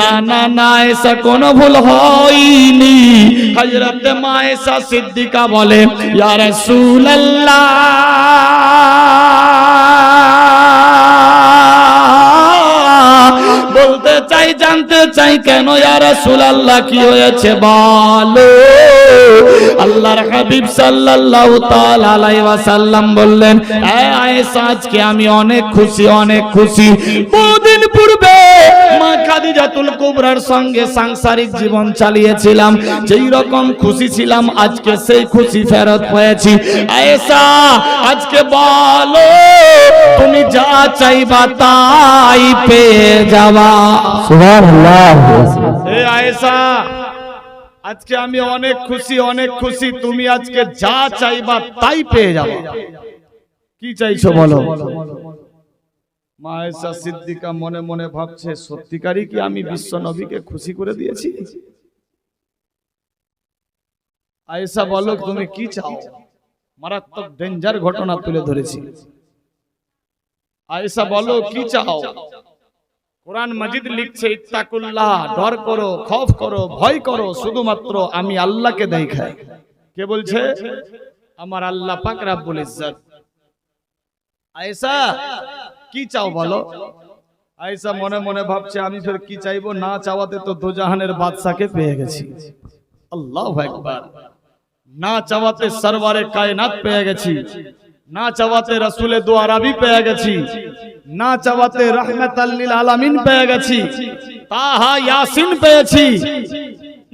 না না না, এসা কোনো ভুল হয়নি। হযরত মায়েশা সিদ্দিকা বলে, ইয়া রাসূলুল্লাহ। বলতে চাই, জানতে চাই, কেন ইয়া রাসূলুল্লাহ, কি হয়েছে বলো। আল্লাহর হাবিব সাল্লাল্লাহু তাআলা আলাইহি ওয়াসাল্লাম বললেন, এ আয়েশা, আজকে আমি অনেক খুশি অনেক খুশি। বহুদিন পূর্বে খাদিজাতুল কুবরার সঙ্গে সাংসারিক জীবন চালিয়েছিলাম যেই রকম খুশি ছিলাম আজকে সেই খুশি ফেরত হয়েছি। আয়েশা আজকে বলো তুমি যা চাইবা তাই পেয়ে যাবা সুবহানাল্লাহ। এ আয়েশা আজকে আমি অনেক খুশি অনেক খুশি তুমি আজকে যা চাইবা তাই পেয়ে যাবে। কি চাইছো বলো? মা আয়েশা সিদ্দিকা মনে মনে ভাবছে, সত্যিকারই কি আমি বিশ্ব নবীকে খুশি করে দিয়েছি? আয়েশা বলো, তুমি কি চাও? মারাত্মক ডেঞ্জার ঘটনা তুলে ধরেছি। আয়েশা বলো, কি চাও? কোরআন মাজিদ লিখছে, ইত্তাকুল্লাহ, ডর করো, খফ করো, ভয় করো, শুধুমাত্র আমি আল্লাহকে দেখাই কে বলছে? আমার আল্লাহ পাক রাব্বুল ইজ্জত। আয়েশা কি চাও বলো? আয়েশা মনে মনে ভাবছে, আমি ফের কি চাইব? না চাওয়াতে তো দোজাহানের বাদশাকে পেয়ে গেছি। আল্লাহ আকবার। না চাওয়াতে সরবারে কায়নাত পেয়ে গেছি। না চাওয়াতে রাসূলে দু আরবি পেয়ে গেছি। না চাওয়াতে রহমাতাল্লিল আলামিন পেয়ে গেছি। তাহা ইয়াসিন পেয়েছি।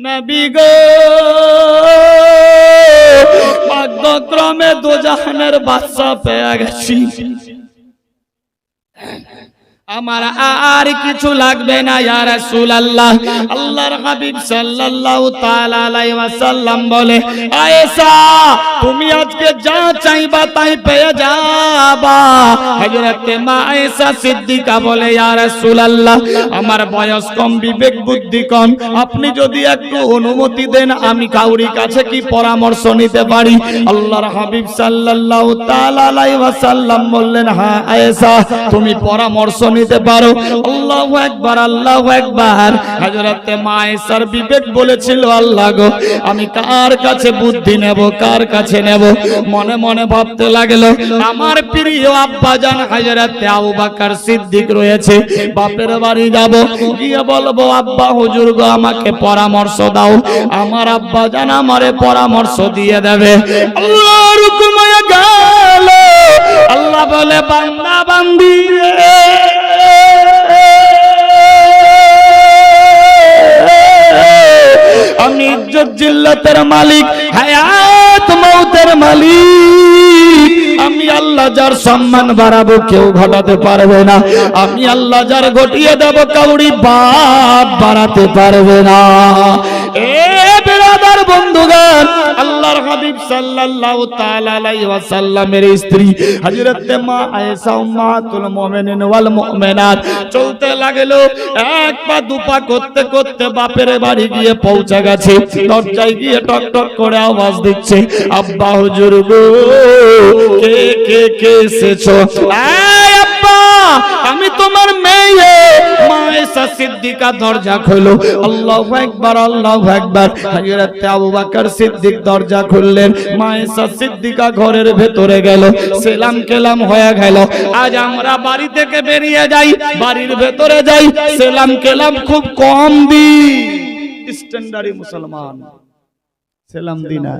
নবী গো! ভাগ্যক্রমে দোজাহানের বাদশা পেয়ে গেছি। and আমার আর কিছু লাগবে না, ইয়া রাসূলুল্লাহ। আল্লাহর হাবিব সাল্লাল্লাহু তাআলা আলাইহি ওয়াসাল্লাম বলে, আয়েশা, তুমি আজকে যা চাইবা তাই পেয়ে যাবা। হযরত মা আয়েশা সিদ্দিকা বলে, ইয়া রাসূলুল্লাহ, আমার বয়স কম, বিবেক বুদ্ধি কম। আপনি যদি একটু অনুমতি দেন, আমি কাউরি কাছে কি পরামর্শ নিতে পারি? আল্লাহর হাবিব সাল্লাল্লাহু তাআলা আলাইহি ওয়াসাল্লাম বললেন হ্যাঁ আয়েশা, তুমি পরামর্শ নিতে পারো। আল্লাহু আকবার আল্লাহু আকবার। হযরত মা আয়েশার বিবেক বলেছিল, আল্লাহ গো, আমি কার কাছে বুদ্ধি নেব, কার কাছে নেব? মনে মনে ভাবতে লাগল, আমার প্রিয় আব্বা জান হযরত আবু বকর সিদ্দিক রয়েছে, বাপের বাড়ি যাব। গিয়ে বলব, আব্বা, হুজুর গো, আমাকে পরামর্শ দাও। আমার আব্বা জান আমারে পরামর্শ দিয়ে দেবে। আল্লাহর হুকুম গেল। আল্লাহ বলে, বান্দা, বান্দি রে। আমি ইজ্জত জিল্লাতের মালিক, হায়াত মৌতের মালিক। আমি আল্লাহ যার সম্মান বাড়াবো, কেউ ঘটাতে পারবে না। আমি আল্লাহ যার ঘটিয়ে দেব, কাউরি বাপ বাড়াতে পারবে না। এ বেরাদার বন্ধুগণ, আল্লাহর হাবিব সাল্লাল্লাহু তাআলা আলাইহি ওয়াসাল্লামের স্ত্রী হযরত মা আয়েশা উম্মাতুল মুমিনিন ওয়াল মুমিনাত চলতে লাগল, এক পা দুপা করতে করতে বাপের বাড়ি গিয়ে পৌঁছে গেছে, দরজায় গিয়ে টক টক করে আওয়াজ দিচ্ছে, আব্বা হুজুর গো, কে কে কে এসেছ? আব্বা আমি তোমার মেয়ে। মায়েশা সিদ্দিকা দরজা খোলো আল্লাহু আকবার আল্লাহু আকবার। হযরত আবু বকর সিদ্দিক দরজা খুললেন। মায়েশা সিদ্দিকা ঘরের ভেতরে গেল। সেলাম কেলাম হয়ে গেল। আজ আমরা বাড়ি থেকে বেরিয়ে যাই, বাড়ির ভেতরে যাই। সেলাম কেলাম খুব কম দিই। স্ট্যান্ডার্ডি মুসলমান। সেলাম দি না।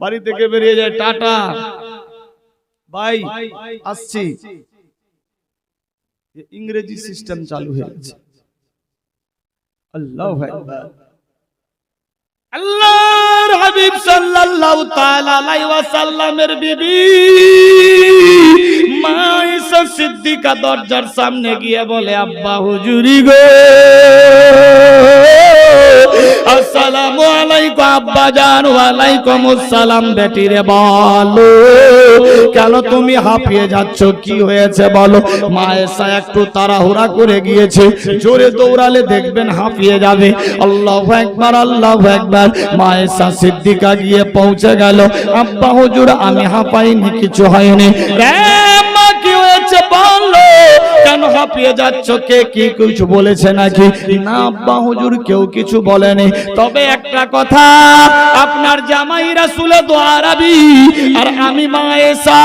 বাড়ি থেকে বেরিয়ে যায় টাটা। ভাই, আসছি। ইংরেজি সিস্টেম চালু হয়েছে। আল্লাহ আল্লাহর হাবিব সাল্লাল্লাহু তাআলা আলাইহি ওয়াসাল্লামের বিবি মাইসা সিদ্দিকা দরজার সামনে গিয়ে বলে, আব্বা, হুজুরি গো। আসসালামু আলাইকুম, আব্বা জান, ওয়ালাইকুম আসসালাম, বেটি রে বলো। কেন তুমি হাঁপিয়ে যাচ্ছ? কি হয়েছে বলো? মায়েশা একটু তাড়াহুড়া করে গিয়েছে। জোরে দৌড়ালে দেখবেন হাঁপিয়ে যাবে। আল্লাহু একবার আল্লাহু একবার মায়েশা সিদ্দিকা গিয়ে পৌঁছে গেল। আব্বা হুজুর, আমি হাঁপাইনি, কিছু হয়নি। এ হাঁপিয়ে যাচ্ছ? কে কি কিছু বলেছে নাকি? না আব্বা, হুজুর কেউ কিছু বলেনি। তবে একটা কথা, আপনার জামাই রাসুলে দোয়ারাবি আর আমি মা এসা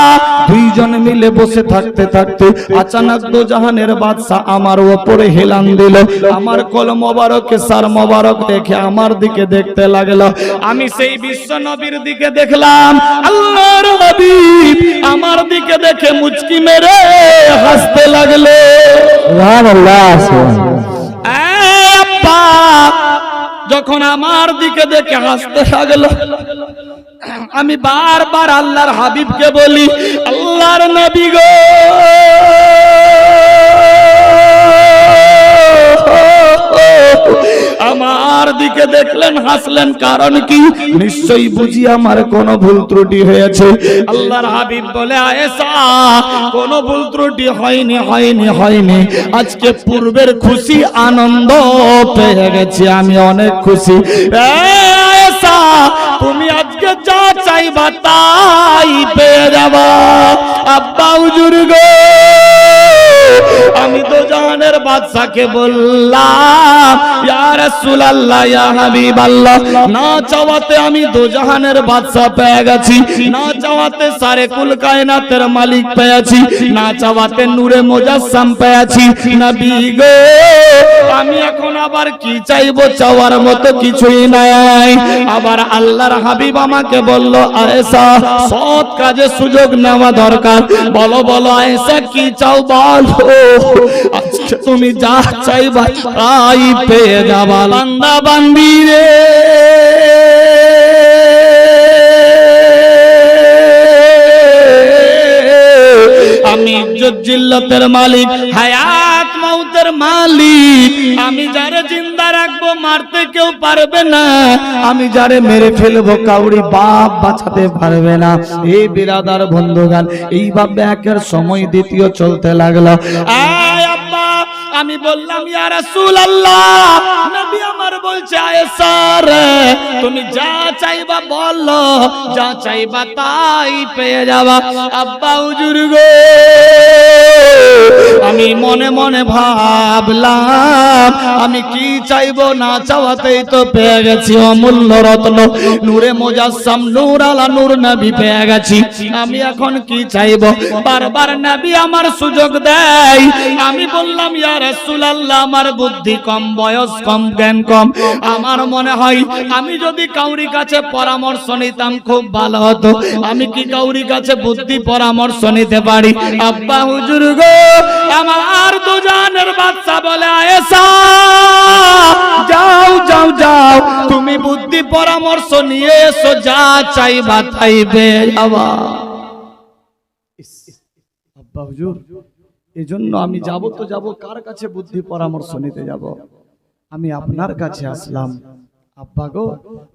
দুইজন মিলে বসে থাকতে থাকতে আচানক দো জাহানের বাদশাহ আমার ওপরে হেলান দিল। আমার কল মোবারক, সার মোবারক দেখে আমার দিকে দেখতে লাগল। আমি সেই বিশ্ব নবীর দিকে দেখলাম। আল্লাহর হাবিব আমার দিকে দেখে মুচকি মেরে হাসতে লাগল। যখন আমার দিকে দেখে হাসতে লাগল আমি বারবার আল্লাহর হাবিবকে বলি আল্লাহর নবী গো। দিকে দেখলেন, হাসলেন, কারণ কি? নিশ্চয়ই বুঝি আমার কোনো ভুল ত্রুটি হয়েছে। আল্লাহর হাবিব বলে, আয়েশা, কোনো ভুল ত্রুটি হয়নি হয়নি হয়নি। আজকে পূর্বের খুশি, আনন্দ পেয়ে গেছি, আমি অনেক খুশি। তুমি আজকে যা চাইবা তাই পেয়ে যাবা। আব্বা, হুজুর গো। আমি তো জাহানের বাদশাকে বললাম, ইয়া রাসূলুল্লাহ, ইয়া হাবিবাল্লাহ, না চাওয়াতে আমি জাহানের বাদশা পেয়ে গেছি, না চাওয়াতে সারে কুল কায়নাতের মালিক পেয়েছি, না চাওয়াতে নূরে পেয়েছি, নবী গো, আমি এখন আবার কি চাইব চাওয়ার মতো কিছুই নাই। আবার আল্লাহর হাবিব আমাকে বলল আয়েশা সৎ কাজে সুযোগ নেওয়া দরকার। বলো বলো, আয়েশা, কি চাও বলো? তুমি যা চাইবা তাই পেয়ে যাবা। বান্দা, বান্দি রে। আমি জিল্লতের মালিক, হায়াত মৌতের মালিক। আমি যারা জিন্দা রাখব, মারতে কেউ পারবে না। আমি যারে মেরে ফেলব, কাউরি বাপ বাঁচাতে পারবে না। এই বিরাদার বন্ধুগান, এইভাবে একের সময় দ্বিতীয় চলতে লাগল। আয় আমি বললাম, ইয়া রাসূলুল্লাহ, নবী আমার বলছে তুমি যা চাইবা বলো, যা চাইবা তাই পেয়ে যাবা। আব্বা হুজুর গো, আমি মনে মনে ভাবলাম, আমি কি চাইব না চাওয়াতেই তো পেয়ে গেছি অমূল্য রত্ন। নূরে মোজাসসাম নূর আলা, নূর নবী পেয়ে গেছি। আমি এখন কি চাইব? বারবার নবী আমার সুযোগ দেয়। আমি বললাম, ইয়া রাসূলুল্লাহ, আমার বুদ্ধি কম, বয়স কম, জ্ঞান কম। আমার মনে হয়, আমি যদি কাউরি কাছে পরামর্শ নিতাম, খুব ভালো হতো। আমি কি কাউরি কাছে বুদ্ধি পরামর্শ নিতে পারি? আব্বা হুজুর গো, আমার দুজানের বাচ্চা বলে, আয়েশা, যাও যাও যাও। তুমি বুদ্ধি পরামর্শ নিয়ে এসো, যা চাইবা তাই পেয়ে যাবা। আব্বা হুজুর, এজন্য আমি যাব তো যাব, কার কাছে বুদ্ধি পরামর্শ নিতে যাব? আমি আপনার কাছে আসলাম। আব্বা গো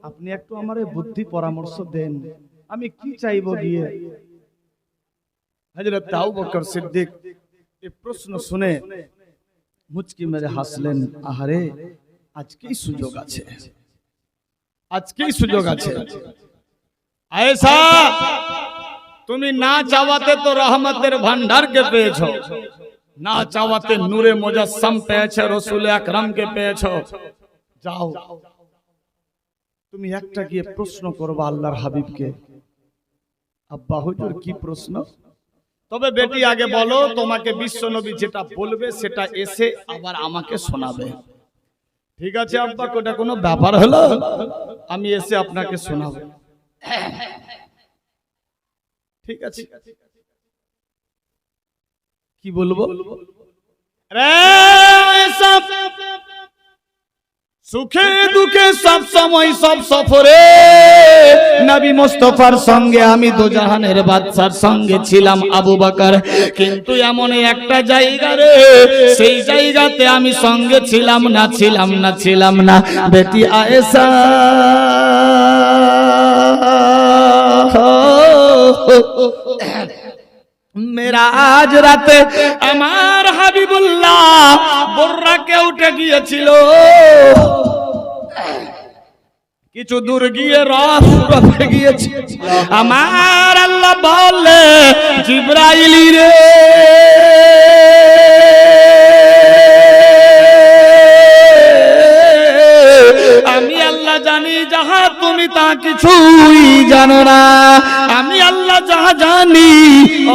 আপনি একটু আমারে বুদ্ধি পরামর্শ দেন। আমি কি চাইব গিয়ে? হযরত আবু বকর সিদ্দিক এই প্রশ্ন শুনে মুচকি মেরে হাসলেন আহারে আজকেই সুযোগ আছে। আজকেই সুযোগ আছে। আয়েশা তুমি না চাওয়াতে তো রহমতের ভান্ডারকে পেয়েছ। না চাওয়াতে নূরে মুজাসসাম পেয়েছ রসুল আকরামকে পেয়েছ। যাও। তুমি একটা গিয়ে প্রশ্ন করবা আল্লাহর হাবিবকে। আব্বা, হুজুর, কি প্রশ্ন? তবে বেটি, আগে বলো, তোমাকে বিশ্বনবী যেটা বলবে সেটা এসে আবার আমাকে শোনাবে। ঠিক আছে, আব্বা, কোটা কোনো ব্যাপার হলো? আমি এসে আপনাকে শোনাবো। ঠিক আছে। কি বলব? সুখে দুঃখে সব সময় সব সফরে। নবী মুস্তফার সঙ্গে আমি দো জাহানের বাদশার সঙ্গে ছিলাম আবু বকর। কিন্তু এমন একটা জায়গা রে, সেই জায়গাতে আমি সঙ্গে ছিলাম না ছিলাম না ছিলাম না। বেটি আয়েশা। আজ রাতে আমার হাবিবুল্লাহ উঠে গিয়েছিল। কিছু দূর গিয়ে রস গিয়েছে আমার আল্লাহ বলে, জিব্রাইলি রে। আমি আল্লাহ জানি, যাহা তুমি তা কিছুই জানো না। আমি আল্লাহ যাহা জানি,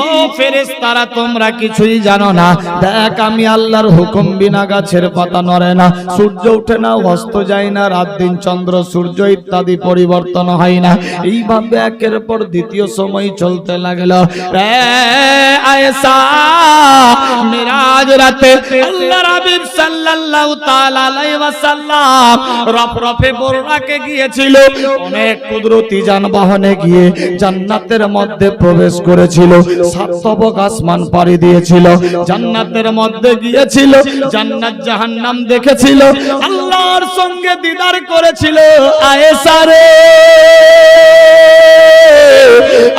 ও ফেরেস তারা তোমরা কিছুই জানো না। দেখ, আমি আল্লাহর হুকুম বিনা গাছের পাতা নড়ে না। সূর্য ওঠে না, অস্ত যায় না, রাত দিন চন্দ্র, সূর্য ইত্যাদি পরিবর্তন হয় না। এইভাবে একের পর দ্বিতীয় সময় চলতে লাগল। রে আয়েশা, মিরাজ রাতে আল্লাহর হাবিব সাল্লাল্লাহু তাআলা আলাইহি ওয়াসাল্লাম রফরফে বোররাকে গিয়েছিল। অনেক কুদরতি যানবাহনে গিয়ে জান্নাতের মধ্যে প্রবেশ করেছিল সাতবক আসমান পাড়ি দিয়েছিল, জান্নাতের মধ্যে গিয়েছিল, জান্নাত জাহান্নাম দেখেছিল, আল্লাহর সঙ্গে দিদার করেছিল, আয়েশা রে।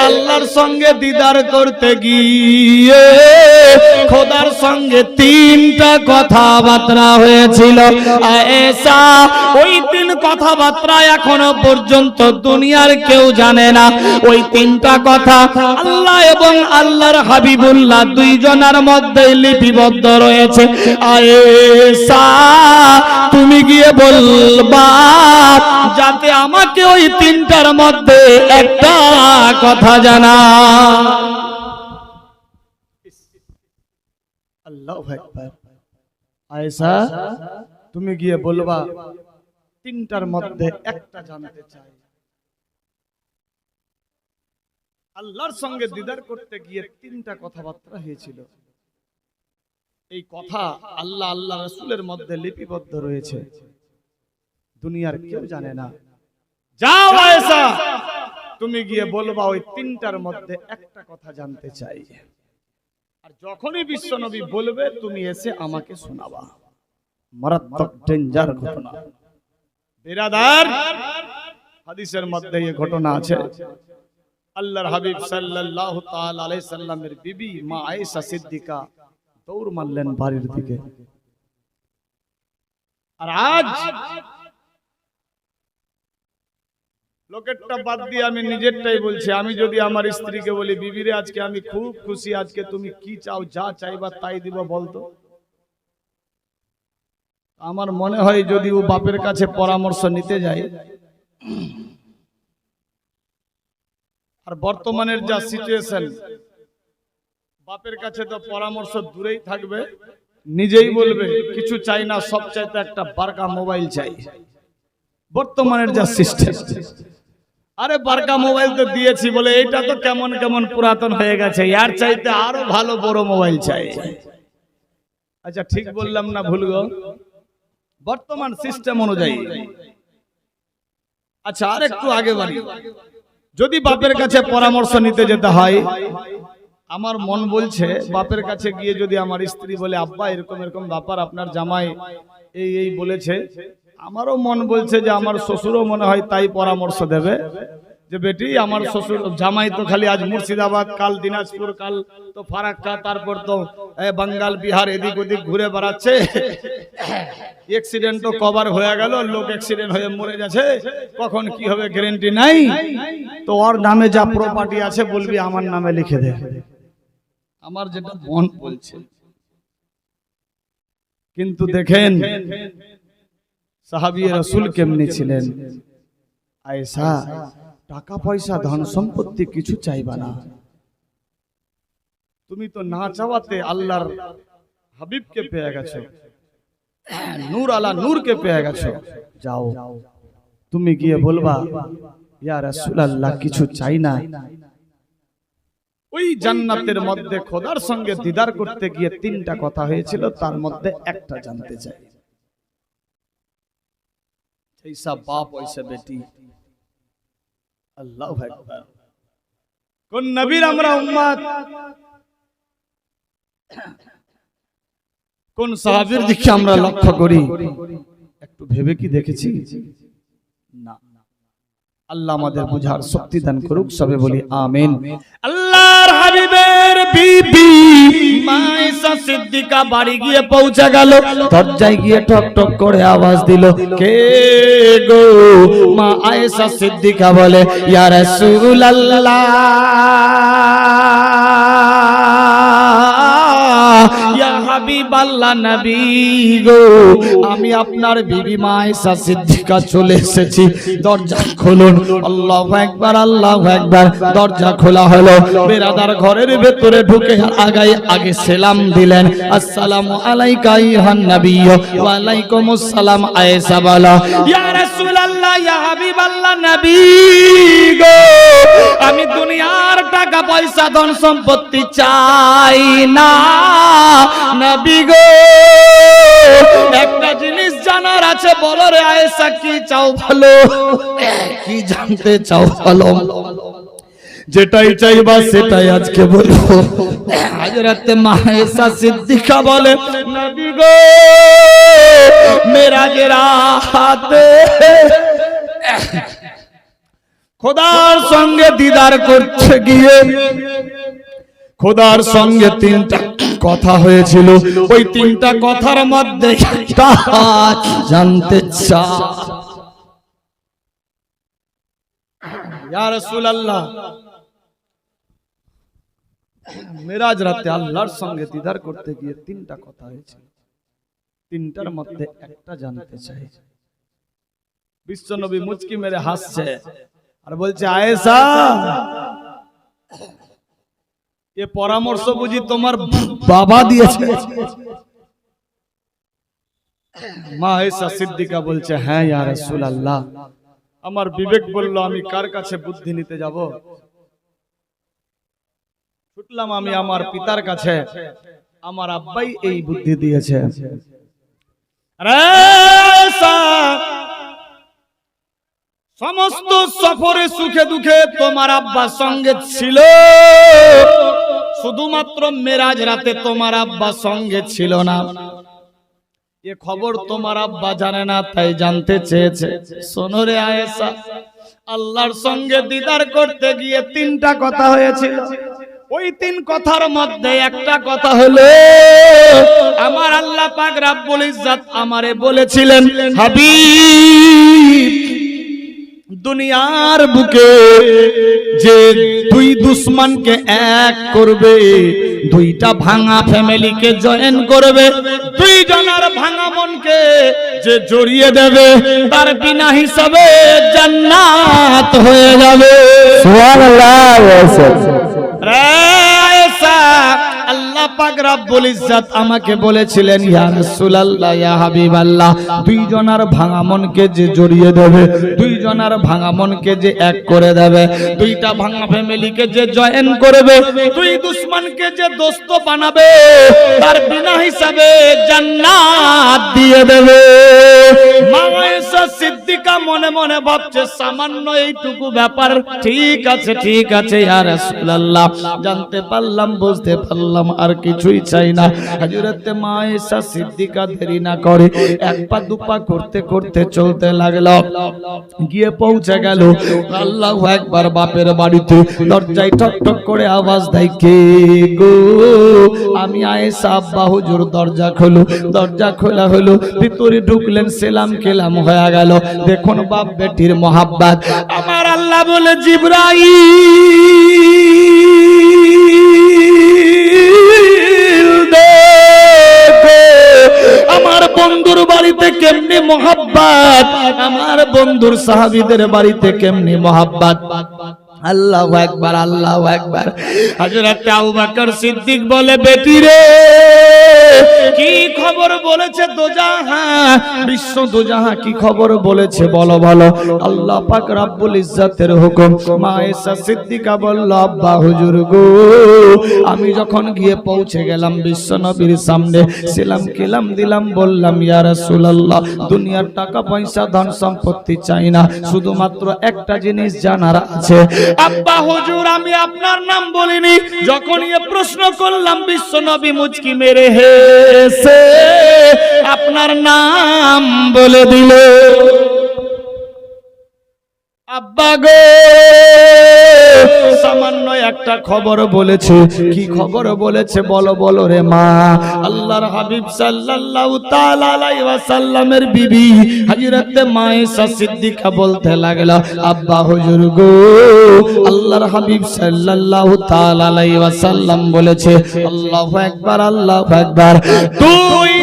আল্লাহর সঙ্গে দিদার করতে গিয়ে খোদার সঙ্গে তিনটা কথাবার্তা হয়েছিল, আয়েশা, ওই তিন কথাবার্তা এখনও পর্যন্ত দুনিয়ার কেউ জানে না, ওই তিনটা কথা। আল্লাহ এবং আল্লাহর হাবিবুল্লাহ দুইজনের মধ্যে লিপিবদ্ধ রয়েছে। আয়েশা তুমি গিয়ে বলবা, যাতে আমাকে ওই তিনটার মধ্যে একটা কথা জানা। আয়েশা তুমি গিয়ে বলবা, তিনটার মধ্যে একটা জানতে চাই। আল্লাহর সঙ্গে দিদার করতে গিয়ে তিনটা কথাবার্তা হয়েছিল। এই কথা আল্লাহ আল্লাহ রসুলের মধ্যে লিপিবদ্ধ রয়েছে। দুনিয়ার কেউ জানে না। যাও তুমি গিয়ে বলবা ওই তিনটার মধ্যে একটা কথা জানতে চাই। আর যখনই বিশ্বনবী বলবে, তুমি এসে আমাকে শোনাবা। মারাত্মক ডেঞ্জার ঘটনা। বিরাদার, হাদিসের মধ্যে এই ঘটনা আছে। আল্লাহর হাবিব সাল্লাল্লাহু তাআলা আলাইহি সাল্লামের বিবি মা আয়েশা সিদ্দিকা দৌড় মারলেন বাড়ির দিকে। আর আজ লোকেরটা বাদ দিয়ে আমি নিজেরটাই বলছি আমি যদি আমার স্ত্রীকে বলি বিবিরে আজকে আমি খুব খুশি আজকে তুমি কি চাও যা চাইবা তাই দিব বলতো? আমার মনে হয় যদি ও বাপের কাছে পরামর্শ নিতে যায় আর বর্তমানের যা সিচুয়েশন বাপের কাছে তো পরামর্শ দূরেই থাকবে, নিজেই বলবে, কিছু চাই না, সব চাইতে একটা বারকা মোবাইল চাই। বর্তমানের যা সিস্টেম আরে বারকা মোবাইল তো দিয়েছি বলে, এটা তো কেমন কেমন পুরাতন হয়ে গেছে ইয়ার চাইতে আরও ভালো বড় মোবাইল চাই। আচ্ছা ঠিক বললাম না ভুল গো? বর্তমান সিস্টেম অনুযায়ী। আচ্ছা আর একটু আগে বাড়ি। যদি বাপের কাছে পরামর্শ নিতে যেতে হয় আমার মন বলছে বাপের কাছে গিয়ে যদি আমার স্ত্রী বলে আব্বা এরকম এরকম ব্যাপার আপনার জামাই এই এই বলেছে। আমারও মন বলছে যে আমার শ্বশুরও মনে হয় তাই পরামর্শ দেবে। যে বেটি, আমার শ্বশুর জামাই তো খালি আজ মুর্শিদাবাদ, কাল দিনাজপুর, কাল তো ফারাক্কা, তারপর তো বাঙ্গাল, বিহার, এদিক ওদিক ঘুরে বেড়াচ্ছে। অ্যাক্সিডেন্ট তো কভার হয়ে গেল, লোক অ্যাক্সিডেন্ট হয়ে মরে গেছে। কখন কি হবে গ্যারেন্টি নাই? তো ওর নামে যা প্রপার্টি আছে বলবি, আমার নামে লিখে দে। আমার যেটা মন বলছে। কিন্তু দেখেন, সাহাবি রসুল কেমনি ছিলেন? আয়েশা টাকা পয়সা ধন সম্পত্তি কিছু চাইবা না। তুমি তো না চাওয়াতে আল্লাহর হাবিবকে পেয়ে গেছো। নূর আলা নূরকে পেয়ে গেছো। যাও। তুমি গিয়ে বলবা, ইয়া রাসূলুল্লাহ, কিছু চাই না। ওই জান্নাতের মধ্যে খোদার সঙ্গে দিদার করতে গিয়ে তিনটা কথা হয়েছিল, তার মধ্যে একটা জানতে চাই। সেই সব বাপ ওইসা বেটি। আল্লাহ কোন নবীর আমরা কোন সাহাবীর দিকে আমরা লক্ষ্য করি? একটু ভেবে কি দেখেছি? না। আল্লাহ আমাদের বুঝার শক্তি দান করুক সবে বলি আমিন। হাবিবের বিবি মাইসা সিদ্দিকা বাড়ি গিয়ে পৌঁছে গেল। দরজায় গিয়ে ঠক ঠক করে আওয়াজ দিল, কে গো? মা আয়েশা সিদ্দিকা বলে, ইয়া রাসূলুল্লাহ, ইয়া হাবিব আল্লাহ নবী গো। আমি আপনার বিবি সিদ্দিকা চলে এসেছি। দরজা খুলুন। আল্লাহু আকবার আল্লাহু আকবার। দরজা খোলা হলো। বেরাদার ঘরের ভেতরে ঢুকে আগাই আগে সালাম দিলেন। আসসালামু আলাইকা ইহান নবী। ওয়া আলাইকুমুস সালাম আয়েশা ইয়া রাসূলুল্লাহ ইয়া হাবিবাল্লাহ নবী গো আমি দুনিয়ার টাকা পয়সা ধন সম্পত্তি চাই না। নবী গো একটা জিনিস জানার আছে বলো রে আয়েশা কি চাও ভালো কি জানতে চাও ভালো যেটাই চাইবা সেটাই আজকে বলব। হাজরাতে মাহেসা সিদ্দিকা বলে নবী গো মেরাজের হাতে খোদার সঙ্গে দিদার করতে গিয়ে খোদার সঙ্গে তিনটা কথা হয়েছিল। ওই তিনটা কথার মধ্যে জানতে চা মেরাজ রাতে আল্লাহর সঙ্গে দিদার করতে গিয়ে তিনটা কথা হয়েছিল। তিনটার মধ্যে একটা জানতে চাই। বিশ্বনবী মুচকি মেরে হাসছে। আর বলছে আয়েশা! এ পরামর্শ বুঝি তোমার বাবা দিয়েছে। মা আয়েশা সিদ্দিকা বলছে হ্যাঁ ইয়া রাসূলুল্লাহ। আমার বিবেক বলল আমি কার কাছে বুদ্ধি নিতে যাব? ছুটলাম আমি আমার পিতার কাছে। আমার আব্বাই এই বুদ্ধি দিয়েছে। সমস্ত সফরে সুখে দুঃখে তোমার আব্বা সঙ্গে ছিল। শুধুমাত্র মেরাজ রাতে তোমার আব্বা সঙ্গে ছিল না। এ খবর তোমার আব্বা জানে না, তাই জানতে চেয়েছে। সোনরে আয়েশা, আল্লাহর সঙ্গে দিদার করতে গিয়ে তিনটা কথা হয়েছিল। ওই তিন কথার মধ্যে একটা কথা হলো, আমার আল্লাহ পাক রাব্বুল ইজ্জাত আমারে বলেছিলেন, হাবিব, দুনিয়ার বুকে যে দুই দুশ্মনকে এক করবে, দুইটা ভাঙা ফ্যামিলিকে জয়েন করবে দুই জনের ভাঙা মনকে যে জড়িয়ে দেবে, তার বিনা হিসাবে জান্নাত হয়ে যাবে। সুবহানাল্লাহ রে সিদ্দিকা মনে মনে ভাবছে, সামান্য এইটুকু ব্যাপার ঠিক আছে ঠিক আছে জানতে পারলাম, বুঝতে পারলাম, আর কিছুই চাই না। হযরতে মা আয়েশা সিদ্দিকা দেরি না করে এক পা দুপা করতে করতে চলতে লাগল। গিয়ে পৌঁছে গেল। আল্লাহু একবার বাপের বাড়িতে। দরজায় ঠক ঠক করে আওয়াজ দেয়, কে গো? আমি আয়েশা আব্বা হুজুর, দরজা খোলো। দরজা খোলা হলো। ভিতরে ঢুকলেন, সেলাম কেলাম হয়ে গেল। দেখুন বাপ বেটির মোহাব্বত। আমার আল্লাহ বলে, জিব্রাইল! আমার বন্ধুর বাড়িতে কেমনি মহাব্বাত? আমার বন্ধুর সাহাবিদের বাড়িতে কেমনি মোহাব্বত? আল্লাহু একবার আল্লাহু একবার হযরত আবু সিদ্দিক বলে, বেটি রে, কি খবর বলেছে দোজাহা? বিশ্ব দোজাহা কি খবর বলেছে বলো বলো। আল্লাহ পাক রব্বুল ইজ্জাতের হুকুম। মা আয়েশা সিদ্দিকা বলল, আব্বা হুজুর গো, আমি যখন গিয়ে পৌঁছে গেলাম বিশ্ব নবীর সামনে সেলাম কেলাম দিলাম, বললাম, ইয়া রাসূলুল্লাহ, দুনিয়ার টাকা পয়সা ধন সম্পত্তি চাই না। শুধুমাত্র একটা জিনিস জানার আছে আব্বা, হুজুর, আমি আপনার নাম বলিনি। যখন ইয়ে প্রশ্ন করলাম, বিশ্ব নবী মুচকি মেরে হেসে, আপনার নাম বলে দিল। আব্বা গো, সামান্য একটা খবর বলেছে। কি খবর বলেছে বলো বলো রে মা। আল্লাহর হাবিব সাল্লাল্লাহু বিবি হযরতে মায়েশা সিদ্দিকা বলতে লাগল, আব্বা হুজুর গো, আল্লাহর হাবিব সাল্লাল্লাহু তাআলা আলাইহি ওয়াসাল্লাম বলেছে, আল্লাহু আকবার আল্লাহু আকবার। দুইজন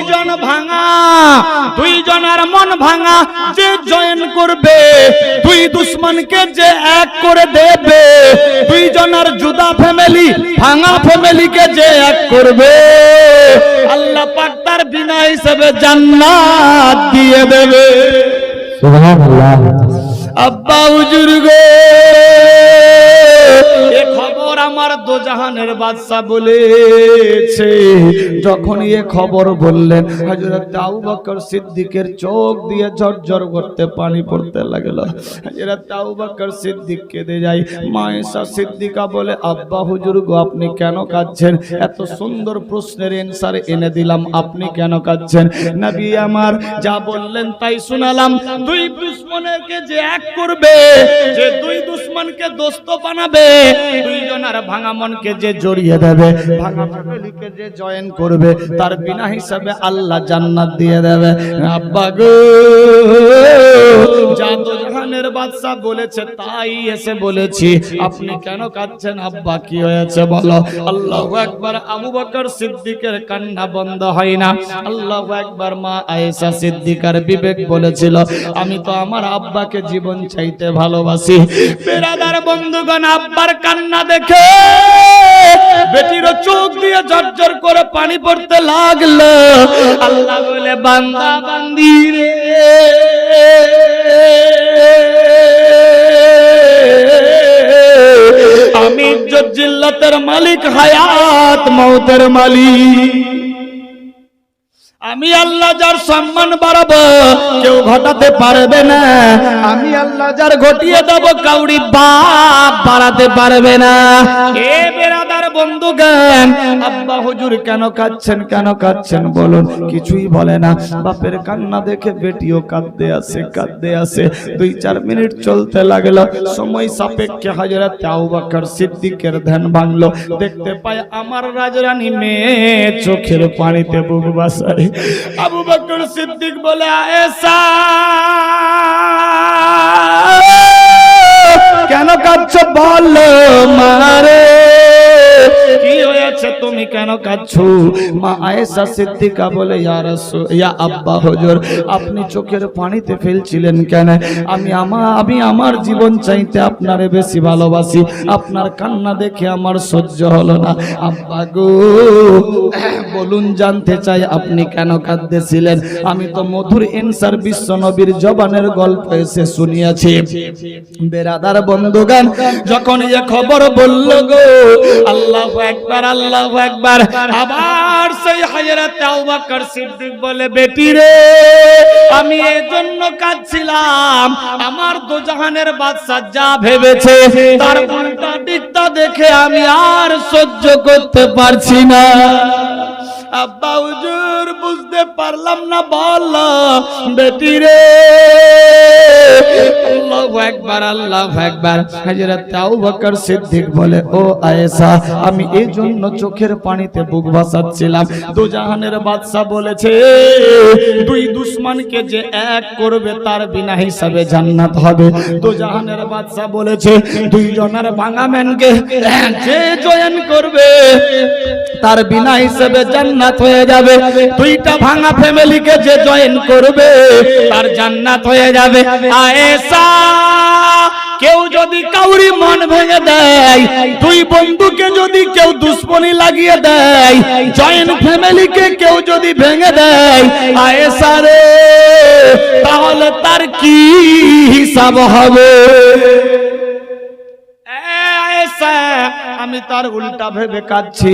ভাঙা দুইজনের মন ভাঙা যে জয়েন করবে দুই দুশ্মনকে যে এক করে দেবে দুইজনের জুদা ফ্যামিলি ভাঙা ফ্যামিলিকে যে এক করবে। আল্লাহ পাক তার বিনা হিসেবে জান্নাত দিয়ে দেবে। সুবহানাল্লাহ। আব্বা হুজুর গো। আমার দোজাহানের বাদশা বলেছে। যখন এ খবর বললেন, হযরত আবু বকর সিদ্দিকের চোখ দিয়ে ঝরঝর করতে পানি পড়তে লাগল। হযরত আবু বকর সিদ্দিক কেঁদে যায়। মায়েশা সিদ্দিকা বলে, আব্বা হুজুর গো, আপনি কেন কাঁদছেন? এত সুন্দর প্রশ্নের অ্যানসার এনে দিলাম, আপনি কেন কাঁদছেন? নবী আমার যা বললেন তাই শোনালাম। দুই দুশ্মনকে যে এক করবে, যে দুই দুশ্মনকে দোস্ত বানাবে, দুইজনের ভাঙা মনকে যে জড়িয়ে দেবে, ভাঙা ফ্যামিলিকে যে জয়েন করবে, তার বিনা হিসাবে আল্লাহ জান্নাত দিয়ে দেবে। আব্বা গো জাহানের বাদশা বলেছে, তাই এসে বলেছি, আপনি কেন কাঁদছেন আব্বা, কি হয়েছে বলো? আল্লাহু আকবার, আবু বকর সিদ্দিকের কান্না বন্ধ হয় না। আল্লাহু আকবার, মা আয়েশা সিদ্দিকার বিবেক বলেছিল, আমি তো আমার আব্বাকে জীবন চাইতে ভালোবাসি। বেরাদার বন্ধুগণ, আব্বার কান্না দেখে বেটিরও চোখ দিয়ে ঝরঝর করে পানি পড়তে লাগল। আল্লাহ বলে, বান্দা, বান্দি রে। আমি ইজ্জত জিল্লাতের মালিক, হায়াত মৌতের মালিক। আমি আল্লাহ যার সম্মান বাড়াবো, কেউ ঘটাতে পারবে না। আমি আল্লাহ যার ঘটিয়ে দেব, কাউরি বাপ বাড়াতে পারবে না। কেন কাঁদছেন বলুন, কিছুই বলে না। বাপের কান্না দেখে বেটিও কাঁদতে আসে কাঁদতে আসে। দুই, চার মিনিট চলতে লাগল, সময় সাপেক্ষে হাজরা সিদ্দিকের ধ্যান ভাঙলো। দেখতে পায় আমার রাজরানী মেয়ে চোখের পানিতে বুক বাসায়। আবু বকর সিদ্দিক বলে আয়েশা কেন কাচ্ছ বল মারে? হয়েছে তুমি কেন কাঁদছো? মা আয়েশা সিদ্দিকা বলে, ইয়া রাসূল, ইয়া আব্বা হুজুর, আপনি চোখের পানিতে ফেলছিলেন কেন? আমি আমার আমি আমার জীবন চাইতে আপনারে বেশি ভালোবাসি। আপনার কান্না দেখে আমার সহ্য হলো না। আব্বা গো, বলুন, জানতে চাই আপনি কেন কাঁদতেছিলেন? আমি তো মধুর এনসার বিশ্ব নবীর জবানের গল্প এসে শুনিয়াছি। বেরাদার বন্ধুগান যখন এ খবর বলল গো, আল্লাহ একবার আল্লাহ একবার আবার সেই সিদ্দিক বলে, বেটি রে, আমি এই জন্য কাঁদছিলাম। আমার দোজাহানের বাদশা যা ভেবেছে, তার উল্টা দিকটা দেখে আমি আর সহ্য করতে পারছি না। আব্বা বুঝতে পারলাম না বল, বেটি রে। চোখের পানিতে দুই যে এক করবে তার বিনা হিসাবে জান্নাত হবে। দুজাহানের বাদশা বলেছে, দুইজনের ভাঙা যে জয়েন করবে, তার বিনা হিসেবে জান্নাত হয়ে যাবে। দুইটা ভাঙা ফ্যামিলিকে যে জয়েন করবে, তার জান্নাত হয়ে যাবে। আয়েশা, কেউ যদি কাউরি মন ভেঙে দেয়, দুই বন্ধুকে যদি কেউ দুশ্মনী লাগিয়ে দেয়, জয়েন্ট ফ্যামিলিকে কেউ যদি ভেঙে দেয়, আয়েশা রে, তাহলে তার কি হিসাব হবে? আমি তার উল্টা ভেবে কাঁদছি।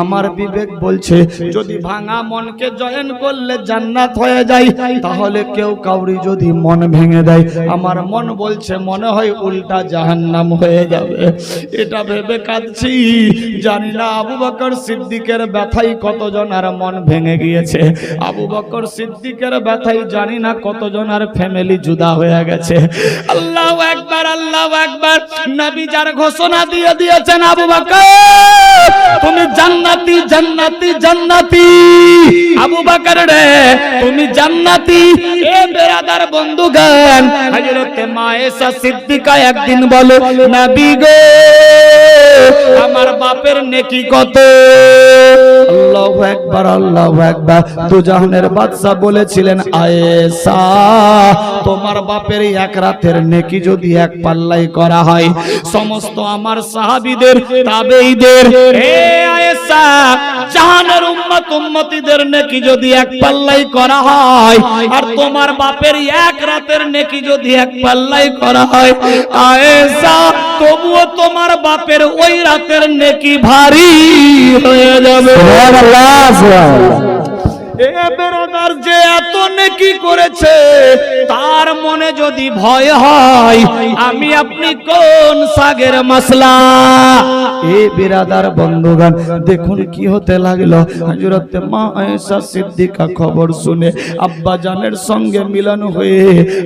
আমার বিবেক বলছে, যদি ভাঙা মনকে জয়েন করলে জান্নাত হয়ে যায়, তাহলে কেউ কাউরি যদি মন ভেঙে দেয়। আমার মন বলছে, মনে হয় উল্টা জাহান্নাম হয়ে যাবে। এটা ভেবে কাঁদছি। জানি না আবু বকর সিদ্দিকের ব্যথাই কতজন আর মন ভেঙে গিয়েছে। আবু বকর সিদ্দিকের ব্যথাই জানি না কতজন আর ফ্যামিলি জুদা হয়ে গেছে। আল্লাহ একবার আল্লাহ একবার নবী যার ঘোষণা দিয়ে দিয়েছেন আবু বাকার। তুমি জান্নাতি জান্নাতি জান্নাতি। আবু বাকার রে, তুমি জান্নাতি। এ বেরাদার বন্ধুগান হযরতে মায়েশা সিদ্দিকা একদিন বলে, নবী গো, আমার বাপের নেকি কত? আল্লাহু আকবার আল্লাহু আকবার। দুজাহানের বাদশা বলেছিলেন, আয়েশা, তোমার বাপের এক রাতের নেকি যদি এক পাল্লাই করা হয়, সমস্ত আমার সাহাবীদের, তাবেঈদের হে জাহানের উম্মত উম্মতিদের নেকি যদি এক পাল্লাই করা হয়, আর তোমার বাপের এক রাতের নেকি যদি এক পাল্লাই করা হয়, আয়েশা, তবুও তোমার বাপের ওই রাতের নেকি ভারী হয়ে যাবে। সুবহানাল্লাহ সুবহানাল্লাহ। যে এত নেকি করেছে, তার মনে যদি ভয় হয়, আমি আপনি কোন সাগের মশলা এ বিরাদার বন্ধুগান দেখুন কি হতে লাগল। হযরত মা সিদ্দিকা খবর শুনে আব্বা জানের সঙ্গে মিলন হয়ে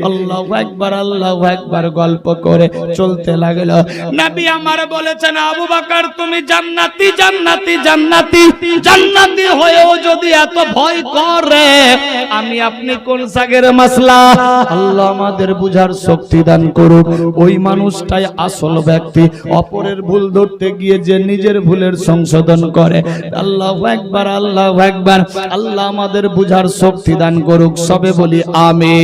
আল্লাহু আকবার, আল্লাহু একবার গল্প করে চলতে লাগল। নবী আমার বলেছেন, আবু বকর, তুমি জান্নাতি জান্নাতি জান্নাতি জান্নাতি হয়েও যদি এত ভয় করে। আমি আপনি কোন সাগের মাসলা? আল্লাহ আমাদের বুঝার শক্তি দান করুক। ওই মানুষটাই আসল ব্যক্তি। অপরের ভুল ধরতে গিয়ে যে নিজের ভুলের সংশোধন করে। আল্লাহ একবার আল্লাহ একবার আল্লাহ আমাদের বুঝার শক্তি দান করুক। সবে বলি আমি